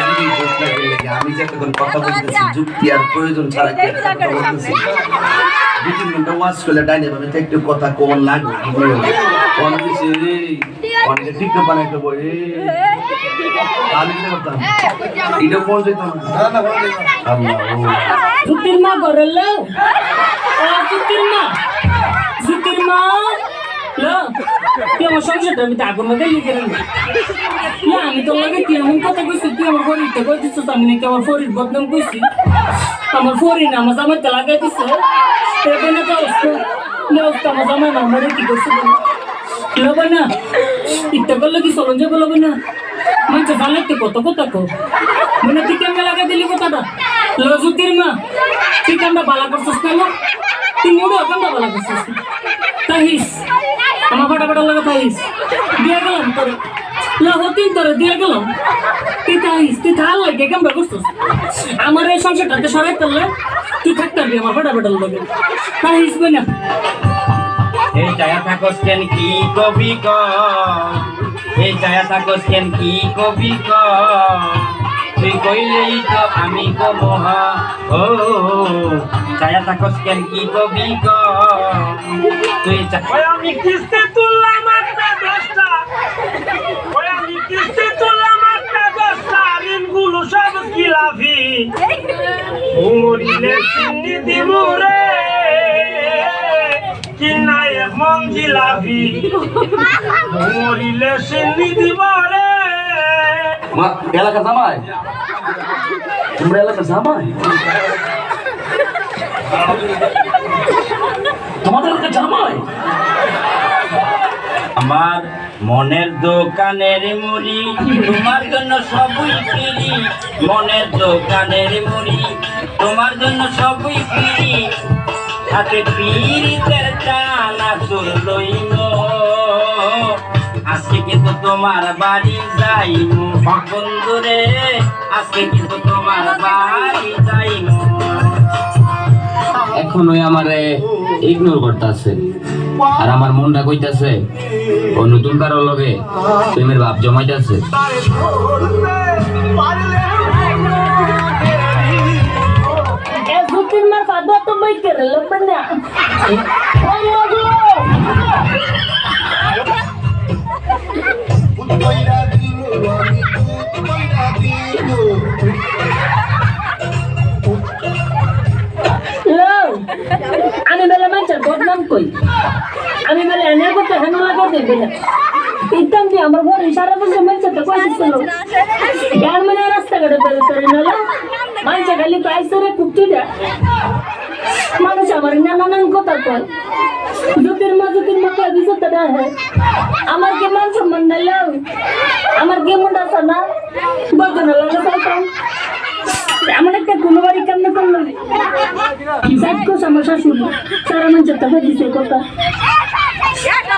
যদি যোগ লাগে লাগে আমি যে এখন কথা বলতেছি যুক্তি আর প্রয়োজন ছাড়া কি একটা কথা বলতেছি দুই তিন ঘণ্টা ওয়াজ করলে ডাইনে ভাবে তো একটু কথা কোন লাগবে কোন কিছু অনেকে ঠিক না পারে একটা আমি কি করতাম এটা কোন যেত আল্লাহ জুতির মা জুতির জুতির আমার সংসারটা আমি তাগর মধ্যে লিখে রাখব না। আমি তুই এমন কথা কইছি, তুই আমার ফরিদটা কই দিচ্ছিস আমি নাকি আমার ফরিদ বদনাম কইছি। আমার ফরিদ আমার জামাইতে লাগাই দিছে। এবে না তো আমার জামাই আমার কি করছে লবে না ইত্যা করলে কি চলন যাব লবে না? মানুষ জানলে তুই কত কথা কো মানে তুই কেমন লাগাই দিলি কথাটা? লজুতির মা, তুই কেমন বালা করছিস কেন? তুই মুড়ো কেমন বালা করছিস? তাহিস। আমার ফাটা ফাটা লাগা তাহিস দিয়ে গেলাম তোর। লহতিন তোর, দিয়ে গেলাম। তুই তাহিস তুই থাল লাগে, কেমন করছিস? আমার এই সংসারটাতে সরাই করলে তুই থাকতাম আমার ফাটা ফাটা লাগে। তাহিস না এই ছায়া থাকস কেন কি কবি ক এই ছায়া থাকস কেন কি কবি ক তুই কইলেই তো আমি কমহ ও, ছায়া থাকস কেন কি কবি ক তুই আমি কিস্তি তুললাম একটা দশটা। আমি কিস্তি তুললাম একটা দশটা। ঋণগুলো সব কিলাফি মরিলে চিনি দিব রে। এলাকা জামাই। তোমরা এলাকা জামাই? তোমাদের এলাকা জামাই? আমার মনের দোকানের মুড়ি, তোমার জন্য সবই ফিরি। মনের দোকানের মুড়ি, তোমার জন্য সবই ফিরি। হাতে পিরিতের টানা লইল আজকে কিন্তু তোমার বাড়ি যাইমু। বন্ধুরে আজকে কিন্তু তোমার বাড়ি যাইমু। এখন ওই আমারে ইগনোর করতেছে। আর আমার মনটা কইতাছে ও নতুন কারও লগে প্রেমের ভাব জমাইতাছে। জুতির তো বই করে লবে না। দেবে না ইতাম দিয়ে আমার ঘরে সারা বছর মানুষের তো কই দিছিল ইয়ার মানে রাস্তাঘাটে বেরোতে না মানুষের খালি পাইছে রে কুক্তিটা মানুষ আমার নানান কথা কয়। দুটির মা দুটির মা কয় দিছে তো হ্যাঁ। আমার কি মান সম্মান নাই লো? আমার কি মন না? বদন লাগে চাইতাম এমন একটা কোনো বাড়ি কেমনে করল তো দিছে কথা থাকতে পাই আমি থাকতে কম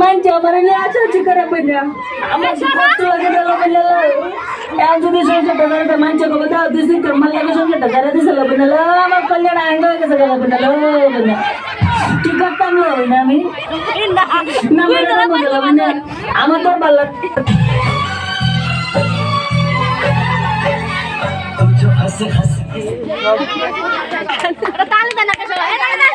మంచిగా మరి చిక్కర బిడ్డ যদি చూసేట ధరత మంచిగా ఒక పెద్ద తీసుకు మళ్ళీ చూసేట ధర తీసుల బిడ్డలో మా కళ్యాణ ఎంగ గల బిడ్డలో బిడ్డ টিকটংলো আমি আমার তো ভালো তাহলে